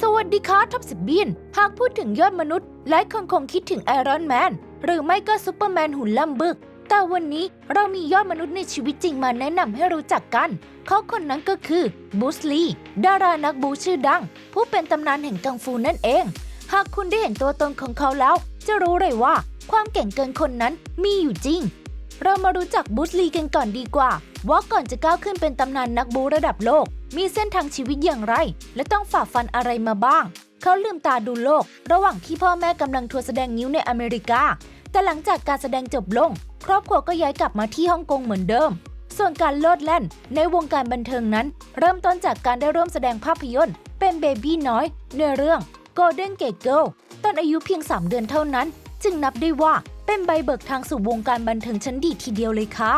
สวัสดีค่ะท็อปสิบบินหากพูดถึงยอดมนุษย์ หลายคนคงคิดถึงไอรอนแมนหรือไม่ก็ซูเปอร์แมนหุ่นล่ำบึก แต่วันนี้เรามียอดมนุษย์ในชีวิตจริงมาแนะนำให้รู้จักกัน เขาคนนั้นก็คือบูสลีดารานักบูชื่อดัง ผู้เป็นตำนานแห่งกังฟูนั่นเอง หากคุณได้เห็นตัวตนของเขาแล้ว จะรู้เลยว่าความเก่งเกินคนนั้นมีอยู่จริง เรามารู้จักบูสลีกันก่อนดีกว่า ว่าก่อนจะก้าวขึ้นเป็นตำนานนักบูระดับโลก มีเส้นทางชีวิตอย่างไร และต้องฝ่าฟันอะไรมาบ้าง เขาลืมตาดูโลก ระหว่างที่พ่อแม่กำลังทัวร์แสดงนิ้วในอเมริกา แต่หลังจากการแสดงจบลง ครอบครัวก็ย้ายกลับมาที่ฮ่องกงเหมือนเดิม ส่วนการโลดแล่น ในวงการบันเทิงนั้น เริ่มต้นจากการได้ร่วมแสดงภาพยนตร์ เป็นเบบี้น้อยในเรื่อง Golden Gate Girl ตอนอายุเพียง 3 เดือนเท่านั้น จึงนับได้ว่าเป็นใบเบิกทางสู่วงการบันเทิงชั้นดีทีเดียวเลยค่ะ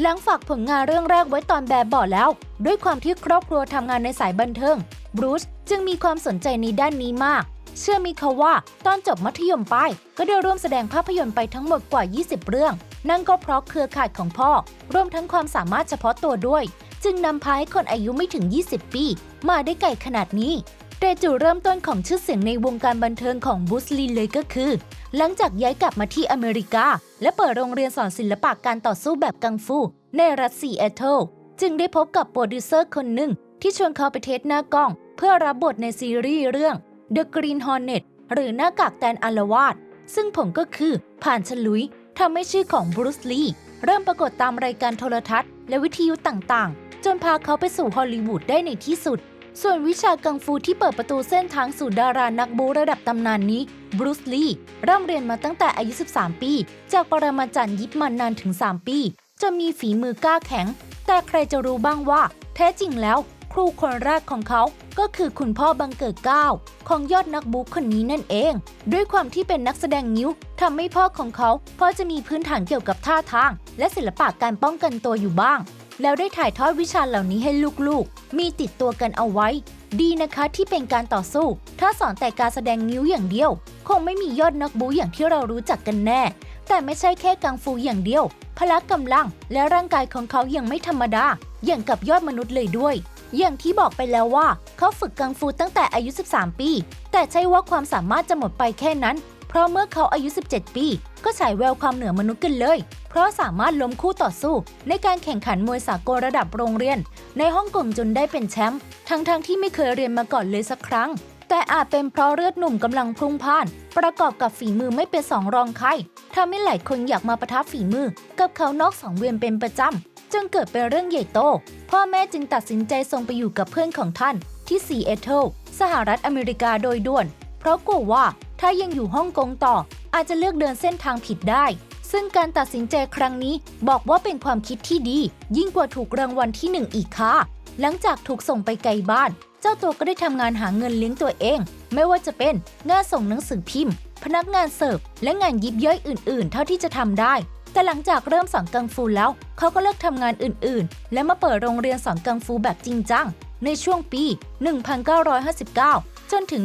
หลังฝากผลงานเรื่องแรกไว้ตอนแบบบาะแล้ว ด้วยความที่ครอบครัวทำงานในสายบันเทิงบรูซจึงมีความสนใจในด้านนี้มาก เชื่อมีเขาว่าตอนจบมัธยมปลายก็ได้ร่วมแสดงภาพยนตร์ไปทั้งหมดกว่า 20 เรื่อง นั่นก็เพราะเครือข่ายของพ่อ รวมทั้งความสามารถเฉพาะตัวด้วย จึงนำพาให้คนอายุไม่ถึง 20 ปี มาได้ไกลขนาดนี้ แต่จุดเริ่มต้นของชื่อเสียงในวงการบันเทิงของบูสลีเลยก็คือ หลังจากย้ายกลับมาที่อเมริกา และเปิดโรงเรียนสอนศิลปะการต่อสู้แบบกังฟู ในรัฐซีแอตเทิลจึงได้พบกับโปรดิวเซอร์คนหนึ่ง ที่ชวนเขาไปเทสหน้ากล้อง เพื่อรับบทในซีรีส์เรื่อง The Green Hornet หรือหน้ากากแตนอาวาสซึ่งผมก็คือผ่านฉลุยทำให้ชื่อของบรูซลีเริ่มปรากฏตามรายการโทรทัศน์ และวิทยุต่างๆ จนพาเขาไปสู่ฮอลลีวูดได้ในที่สุด ส่วนวิชากังฟูที่เปิดประตูเส้นทางสู่ดารานักบูระดับตำนานนี้บรูซลีเริ่มเรียนมาตั้งแต่อายุ 13 ปี จากปรมาจารย์ยิปมันนานถึง 3 ปีจนมีฝีมือกล้าแข็ง แต่ใครจะรู้บ้างว่า แท้จริงแล้ว ครูคนแรกของเขาก็คือคุณพ่อบังเกิดเก้าของยอดนักบูคนนี้นั่นเอง ด้วยความที่เป็นนักแสดงนิ้วทำให้พ่อของเขาพอจะมีพื้นฐานเกี่ยวกับท่าทาง และศิลปะการป้องกันตัวอยู่บ้าง แล้วได้ถ่ายทอดวิชาเหล่านี้ให้ลูกๆ มีติดตัวกันเอาไว้ ดีนะคะที่เป็นการต่อสู้ ถ้าสอนแต่การแสดงนิ้วอย่างเดียว คงไม่มียอดนักบูอย่างที่เรารู้จักกันแน่ แต่ไม่ใช่แค่กังฟูอย่างเดียว พละกำลังและร่างกายของเขายังไม่ธรรมดา อย่างกับยอดมนุษย์เลยด้วย อย่างที่บอกไปแล้วว่า เขาฝึกกังฟูตั้งแต่อายุ 13 ปี แต่ใช่ว่าความสามารถจะหมดไปแค่นั้น เพราะเมื่อเขาอายุ 17 ปี ก็ฉายแววความเหนือมนุษย์กันเลย เพราะสามารถล้มคู่ต่อสู้ ในการแข่งขันมวยสากลระดับโรงเรียน ในฮ่องกงจนได้เป็นแชมป์ทั้งๆทที่ไม่เคยเรียนมาก่อนเลยสักครั้ง แต่อาจเป็นเพราะเลือดหนุ่มกำลังพุ่งพ่าน ประกอบกับฝีมือไม่เป็นสองรองใครทำให้หลายคนอยากมาประทับฝีมือ กับเขานอกสังเวียนเป็นประจำจึงเกิดเป็นเรื่องใหญ่โต พ่อแม่จึงตัดสินใจส่งไปอยู่กับเพื่อนของท่านที่ซีแอตเทิลสหรัฐอเมริกาโดยด่วน เพราะกลัวว่าถ้ายังอยู่ฮ่องกงต่อ อาจจะเลือกเดินเส้นทางผิดได้ ซึ่งการตัดสินใจครั้งนี้บอกว่าเป็นความคิดที่ดี ยิ่งกว่าถูกรางวัลที่หนึ่งอีกค่ะ หลังจากถูกส่งไปไกลบ้าน เจ้าตัวก็ได้ทำงานหาเงินเลี้ยงตัวเอง ไม่ว่าจะเป็นงานส่งหนังสือพิมพ์ พนักงานเสิร์ฟและงานยิบย่อยอื่น ๆ เท่าที่จะทำได้แต่หลังจากเริ่มสอนกังฟูแล้ว เขาก็เลิกทำงานอื่นๆ และมาเปิดโรงเรียนสอนกังฟูแบบจริงจัง ในช่วงปี 1959 จนถึง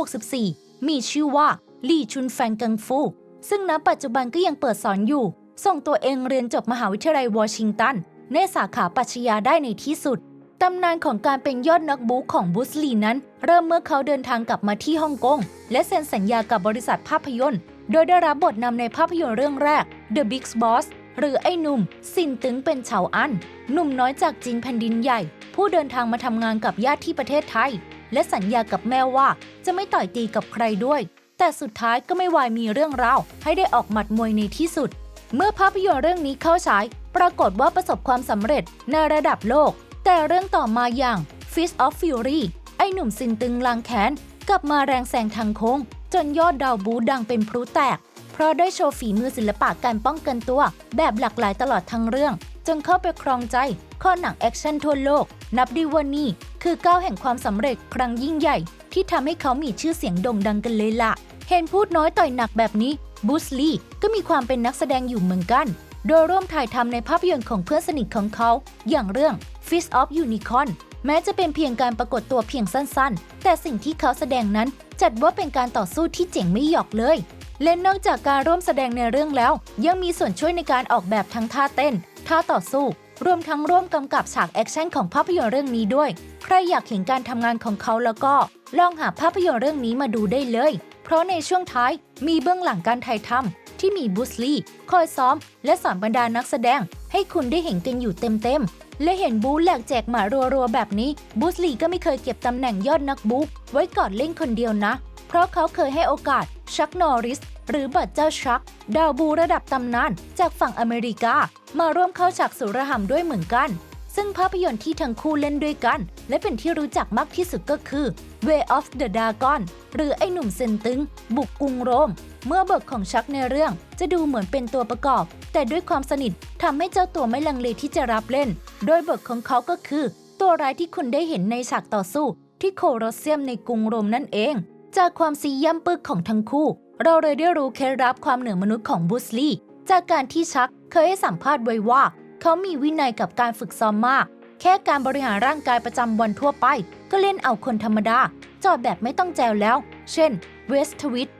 1964 มีชื่อว่าลี่ชุนแฟงกังฟู ซึ่งณปัจจุบันก็ยังเปิดสอนอยู่ ส่งตัวเองเรียนจบมหาวิทยาลัยวอชิงตัน ในสาขาปัชญาได้ในที่สุด ตำนานของการเป็นยอดนักบู๊ของบุสลีนั้น เริ่มเมื่อเขาเดินทางกลับมาที่ฮ่องกง และเซ็นสัญญากับบริษัทภาพยนตร์ โดยได้รับบทนำในภาพยนตร์เรื่องแรก The Big Boss หรือไอ้หนุ่มซินตึงเป็นเฉาอัน หนุ่มน้อยจากจีนแผ่นดินใหญ่ ผู้เดินทางมาทำงานกับญาติที่ประเทศไทย และสัญญากับแม่ว่าจะไม่ต่อยตีกับใครด้วย แต่สุดท้ายก็ไม่วายมีเรื่องราวให้ได้ออกหมัดมวยในที่สุด เมื่อภาพยนตร์เรื่องนี้เข้าฉาย ปรากฏว่าประสบความสำเร็จในระดับโลก แต่เรื่องต่อมาอย่าง Fist of Fury ไอหนุ่มซินตึงลางแขนกลับมาแรงแซงทางโค้ง จนยอดดาวบูดังเป็นพลุแตก เพราะได้โชว์ฝีมือศิลปะการป้องกันตัว แบบหลากหลายตลอดทั้งเรื่อง จนเข้าไปครองใจข้อหนังแอคชั่นทั่วโลก นับได้ว่านี่คือก้าวแห่งความสำเร็จครั้งยิ่งใหญ่ ที่ทำให้เขามีชื่อเสียงโด่งดังกันเลยล่ะ เห็นพูดน้อยต่อยหนักแบบนี้บูสลีก็มีความเป็นนักแสดงอยู่เหมือนกัน โดยร่วมถ่ายทำในภาพยนตร์ของเพื่อนสนิทของเขา อย่างเรื่อง Fist of Unicorn แม้จะเป็นเพียงการปรากฏตัวเพียงสั้นๆ แต่สิ่งที่เขาแสดงนั้นจัดว่าเป็นการต่อสู้ที่เจ๋งไม่หยอกเลยและนอกจากการร่วมแสดงในเรื่องแล้ว ยังมีส่วนช่วยในการออกแบบทั้งท่าเต้น ท่าต่อสู้ รวมทั้งร่วมกำกับฉากแอคชั่นของภาพยนตร์เรื่องนี้ด้วย ใครอยากเห็นการทำงานของเขาแล้วก็ ลองหาภาพยนตร์เรื่องนี้มาดูได้เลย เพราะในช่วงท้ายมีเบื้องหลังการถ่ายทำที่มีบุสลีคอยซ้อม และสอนบรรดานักแสดง ให้คุณได้เห็นกันอยู่เต็มๆและเห็นบูแหลกแจกหมารัวๆแบบนี้บุสลีก็ไม่เคยเก็บตำแหน่งยอดนักบูไว้ก่อนเล่นคนเดียวนะ เพราะเขาเคยให้โอกาสชักนอริส หรือบัตเจ้าชัก ดาวบูระดับตำนาน จากฝั่งอเมริกา มาร่วมเข้าฉากสุรหำด้วยเหมือนกัน ซึ่งภาพยนตร์ที่ทั้งคู่เล่นด้วยกัน และเป็นที่รู้จักมากที่สุดก็คือ Way of the Dragon หรือไอ้หนุ่มเซนตึง บุกกรุงโรม เมื่อเบทของชักในเรื่อง จะดูเหมือนเป็นตัวประกอบ แต่ด้วยความสนิททำให้เจ้าตัวไม่ลังเลที่จะรับเล่น โดยเบทของเขาก็คือ ตัวร้ายที่คุณได้เห็นในฉากต่อสู้ ที่โคลอสเซียมในกรุงโรมนั่นเอง จากความซีย่ำปึกของทั้งคู่ เราเลยได้รู้เคล็ดลับความเหนือมนุษย์ของบุสลีจากการที่ชักเคยให้สัมภาษณ์ไว้ว่า เขามีวินัยกับการฝึกซ้อมมาก แค่การบริหารร่างกายประจำวันทั่วไป ก็เล่นเอาคนธรรมดา จอดแบบไม่ต้องแจวแล้ว เช่นเวสทวิต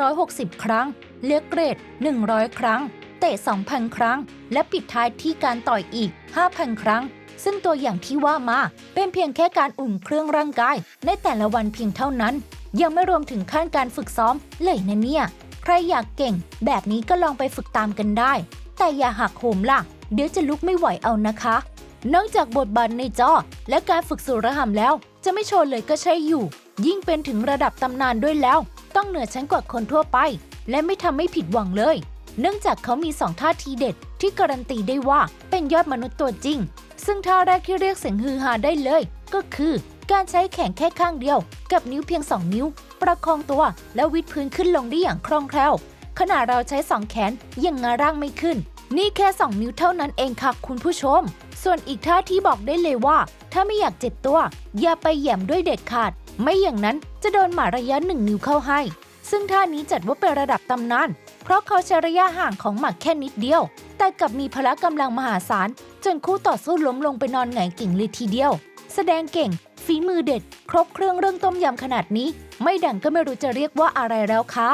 360 ครั้ง เลียกเกรด 100 ครั้ง เตะ 2,000 ครั้ง และปิดท้ายที่การต่อยอีก 5,000 ครั้ง ซึ่งตัวอย่างที่ว่ามาเป็นเพียงแค่การอุ่นเครื่องร่างกายในแต่ละวันเพียงเท่านั้น ยังไม่รวมถึงขั้นการฝึกซ้อมเลยนะเนี่ย ใครอยากเก่ง แบบนี้ก็ลองไปฝึกตามกันได้ แต่อย่าหักโหมล่ะ เดี๋ยวจะลุกไม่ไหวเอานะคะ นอกจากบทบาทในจอ และการฝึกสู่ระหำแล้ว จะไม่โชว์เลยก็ใช่อยู่ ยิ่งเป็นถึงระดับตำนานด้วยแล้ว ต้องเหนือชั้นกว่าคนทั่วไป และไม่ทำให้ผิดหวังเลย เนื่องจากเขามีสองท่าทีเด็ด ที่การันตีได้ว่าเป็นยอดมนุษย์ตัวจริง ซึ่งท่าแรกที่เรียกเสียงฮือฮาได้เลย ก็คือ การใช้แขนแค่ข้างเดียว กับนิ้วเพียง 2 นิ้ว ประคองตัวและวิดพื้นขึ้นลงได้อย่างคล่องแคล่ว ขณะเราใช้สองแขนยังงาร่างไม่ขึ้น นี่แค่ 2 นิ้วเท่านั้นเองค่ะคุณผู้ชม ส่วนอีกท่าที่บอกได้เลยว่า ถ้าไม่อยากเจ็บตัว อย่าไปแหย่มด้วยเด็ดขาด ไม่อย่างนั้นจะโดนหมาระยะหนึ่งนิ้วเข้าให้ ซึ่งท่านี้จัดว่าเป็นระดับตำนาน เพราะเขาใช้ระยะห่างของหมักแค่นิดเดียว แต่กลับมีพละกำลังมหาศาลจนคู่ต่อสู้ล้มลงไปนอนหงายกิ่งเลยทีเดียว แสดงเก่ง ฝีมือเด็ด ครบเครื่องเรื่องต้มยำขนาดนี้ ไม่ดังก็ไม่รู้จะเรียกว่าอะไรแล้วค่ะ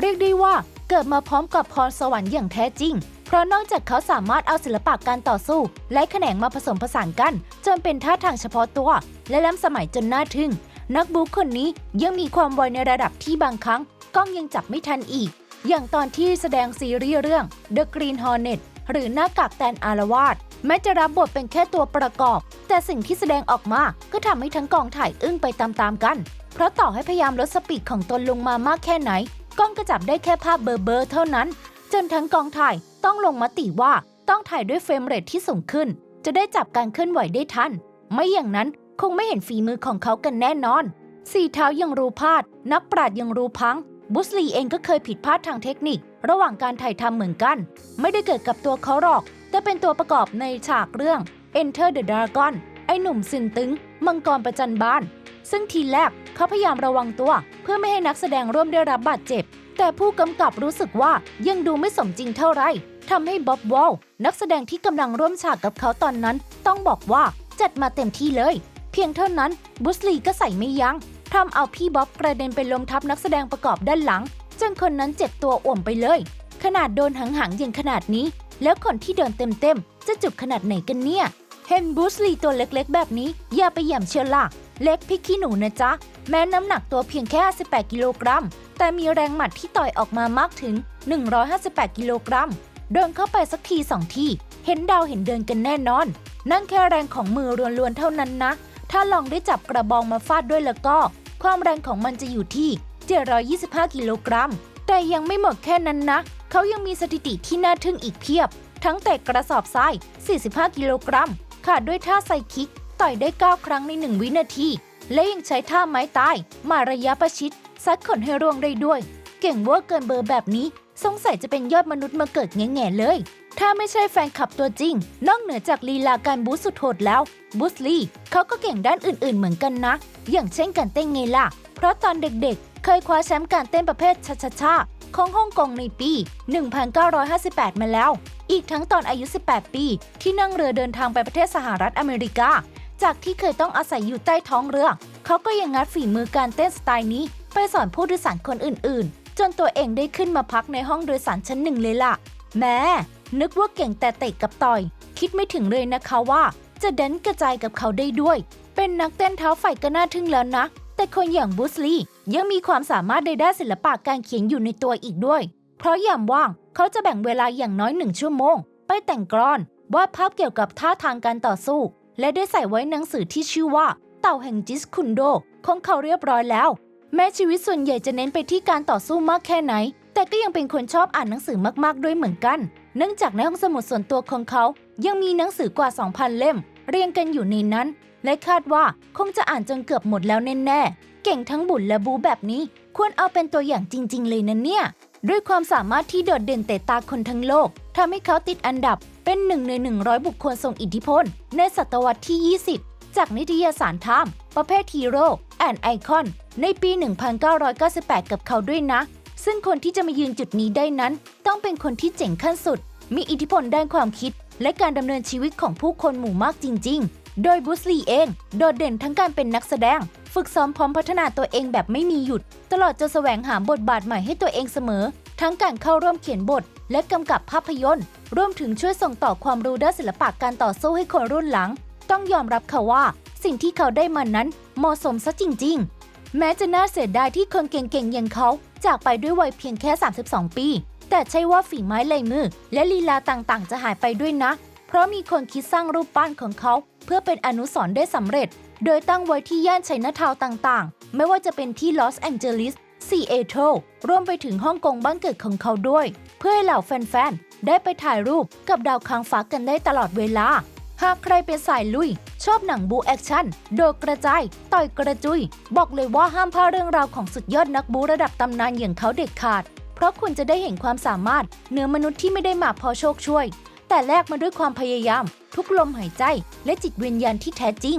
เรียกได้ว่าเกิดมาพร้อมกับพรสวรรค์อย่างแท้จริง เพราะนอกจากเขาสามารถเอาศิลปะการต่อสู้ และแขนงมาผสมผสานกัน จนเป็นท่าทางเฉพาะตัว และล้ำสมัยจนน่าทึ่ง นักบู๊คนนี้ยังมีความไวในระดับที่บางครั้ง กล้องยังจับไม่ทันอีก อย่างตอนที่แสดงซีรีส์เรื่อง The Green Hornet หรือหน้ากากแตนอารวาส แม้จะรับบทเป็นแค่ตัวประกอบ แต่สิ่งที่แสดงออกมาก็ทำให้ทั้งกองถ่ายอึ้งไปตามๆกัน เพราะต่อให้พยายามลดสปีดของตนลงมามากแค่ไหน กล้องก็จับได้แค่ภาพเบลอๆเท่านั้น จนทั้งกองถ่ายต้องลงมติว่าต้องถ่ายด้วยเฟรมเรทที่สูงขึ้น จะได้จับการเคลื่อนไหวได้ทัน ไม่อย่างนั้นคงไม่เห็นฝีมือของเขากันแน่นอน สี่เท้ายังรู้พลาด นักปราดยังรู้พัง บุสลีเองก็เคยผิดพลาดทางเทคนิค ระหว่างการถ่ายทำเหมือนกัน ไม่ได้เกิดกับตัวเขาหรอก แต่เป็นตัวประกอบในฉากเรื่อง Enter the Dragon ไอ้หนุ่มซินตึง มังกรประจันบาน ซึ่งทีแรกเขาพยายามระวังตัว เพื่อไม่ให้นักแสดงร่วมได้รับบาดเจ็บ แต่ผู้กำกับรู้สึกว่ายังดูไม่สมจริงเท่าไหร่ทำให้บ๊อบวอลนักแสดงที่กำลังร่วมฉากกับเขาตอนนั้น ต้องบอกว่าจัดมาเต็มที่เลย เพียงเท่านั้นบุสลีก็ใส่ไม่ยัง้งทำเอาพี่บ๊อบกระเด็นไปล้มทับนักแสดงประกอบด้านหลังจนคนนั้นเจ็บตัวอ่วมไปเลย ขนาดโดนหังหังๆอย่างขนาดนี้ แล้วคนที่เดินเต็มๆ จะจุกขนาดไหนกันเนี่ย เห็นบูสลีตัวเล็กๆ แบบนี้ อย่าไปหย่ำเชียวล่ะ เล็กพริกขี้หนูนะจ๊ะ แม้น้ำหนักตัวเพียงแค่ 18 กิโลกรัม แต่มีแรงหมัดที่ต่อยออกมามากถึง 158 กิโลกรัม เดินเข้าไปสักทีสองทีเห็นดาวเห็นเดินกันแน่นอน นั่นแค่แรงของมือล้วนๆเท่านั้นนะ ถ้าลองได้จับกระบองมาฟาดด้วยแล้วก็ ความแรงของมันจะอยู่ที่ 725 กิโลกรัม แต่ยังไม่หมดแค่นั้นนะ เขายังมีสถิติที่น่าทึ่งอีกเพียบ ทั้งเตะกระสอบทราย 45 กิโลกรัม ขาดด้วยท่าไซคิก ต่อยได้ 9 ครั้งใน 1 วินาที และยังใช้ท่าไม้ตาย มาระยะประชิด ซัดขนให้ร่วงได้ด้วย เก่งเวอร์เกินเบอร์แบบนี้ สงสัยจะเป็นยอดมนุษย์มาเกิดแง่ๆเลย ถ้าไม่ใช่แฟนคลับตัวจริง นอกเหนือจากลีลาการบูสสุดโหดแล้วบุสลีเขาก็เก่งด้านอื่นๆ เหมือนกันนะ อย่างเช่นการเต้นไงล่ะ เพราะตอนเด็กๆ เคยคว้าแชมป์การเต้นประเภทชาชาชาของฮ่องกงในปี 1958 มาแล้ว อีกทั้งตอนอายุ 18 ปี ที่นั่งเรือเดินทางไปประเทศสหรัฐอเมริกา จากที่เคยต้องอาศัยอยู่ใต้ท้องเรือ เขาก็ยังงัดฝีมือการเต้นสไตล์นี้ ไปสอนผู้โดยสารคนอื่น ๆ จนตัวเองได้ขึ้นมาพักในห้องโดยสารชั้นหนึ่งเลยล่ะ แม้นึกว่าเก่งแต่เตะกับต่อย คิดไม่ถึงเลยนะคะว่า จะเดันกระจายกับเขาได้ด้วย เป็นนักเต้นเท้าไฟก็น่าทึ่งแล้วนะ แต่คนอย่างบูสลี ยังมีความสามารถในด้านศิลปะการเขียนอยู่ในตัวอีกด้วย เพราะยามว่างเขาจะแบ่งเวลาอย่างน้อยหนึ่งชั่วโมง ไปแต่งกรอนวาดภาพเกี่ยวกับท่าทางการต่อสู้ และได้ใส่ไว้หนังสือที่ชื่อว่า เต่าแห่งจิสคุนโดของเขาเรียบร้อยแล้ว แม้ชีวิตส่วนใหญ่จะเน้นไปที่การต่อสู้มากแค่ไหน แต่ก็ยังเป็นคนชอบอ่านหนังสือมากๆด้วยเหมือนกัน เนื่องจากในห้องสมุดส่วนตัวของเขายังมีหนังสือกว่า 2,000 เล่ม เรียงกันอยู่ในนั้น และคาดว่าคงจะอ่านจนเกือบหมดแล้วแน่ๆ เก่งทั้งบุญและบูแบบนี้ ควรเอาเป็นตัวอย่างจริง ๆ เลยนะเนี่ย ด้วยความสามารถที่โดดเด่นเตะตาคนทั้งโลกทำให้เขาติดอันดับเป็นหนึ่งใน 100 บุคคลทรงอิทธิพล ในศตวรรษที่ 20 จากนิตยสารไทม์ประเภทฮีโร่แอนไอคอนในปี 1998 กับเขาด้วยนะ ซึ่งคนที่จะมายืนจุดนี้ได้นั้น ต้องเป็นคนที่เจ๋งขั้นสุด มีอิทธิพลด้านความคิด และการดำเนินชีวิตของผู้คนหมู่มากจริง ๆ โดยบุสลีเอง โดดเด่นทั้งการเป็นนักแสดง ฝึกซ้อมพร้อมพัฒนาตัวเองแบบไม่มีหยุด ตลอดจะแสวงหาบทบาทใหม่ให้ตัวเองเสมอ ทั้งการเข้าร่วมเขียนบท และกำกับภาพยนตร์ รวมถึงช่วยส่งต่อความรู้ด้านศิลปะการต่อสู้ให้คนรุ่นหลัง ต้องยอมรับค่ะว่า สิ่งที่เขาได้มานั้นเหมาะสมซะจริง ๆ แม้จะน่าเสียดายที่คนเก่งๆอย่างเขา จากไปด้วยวัยเพียงแค่ 32 ปี แต่ใช่ว่าฝีไม้ลายมือ และลีลาต่างๆ จะหายไปด้วยนะ เพราะมีคนคิดสร้างรูปปั้นของเขา เพื่อเป็นอนุสรณ์ได้สำเร็จ โดยตั้งไว้ที่ย่านไชน่าทาวต่างๆ ไม่ว่าจะเป็นที่ลอสแองเจลิสซีแอตเทิลรวมไปถึงฮ่องกงบ้านเกิดของเขาด้วย เพื่อให้เหล่าแฟนๆ ได้ไปถ่ายรูปกับดาวค้างฟ้ากันได้ตลอดเวลา หากใครเป็นสายลุย ชอบหนังบูแอคชั่น โดดกระจาย ต่อยกระจุย บอกเลยว่าห้ามพลาดเรื่องราวของสุดยอดนักบูระดับตำนานอย่างเขาเด็ดขาด เพราะคุณจะได้เห็นความสามารถเหนือมนุษย์ที่ไม่ได้มาพอโชคช่วย แต่แลกมาด้วยความพยายาม ทุกลมหายใจ และจิตวิญญาณที่แท้จริง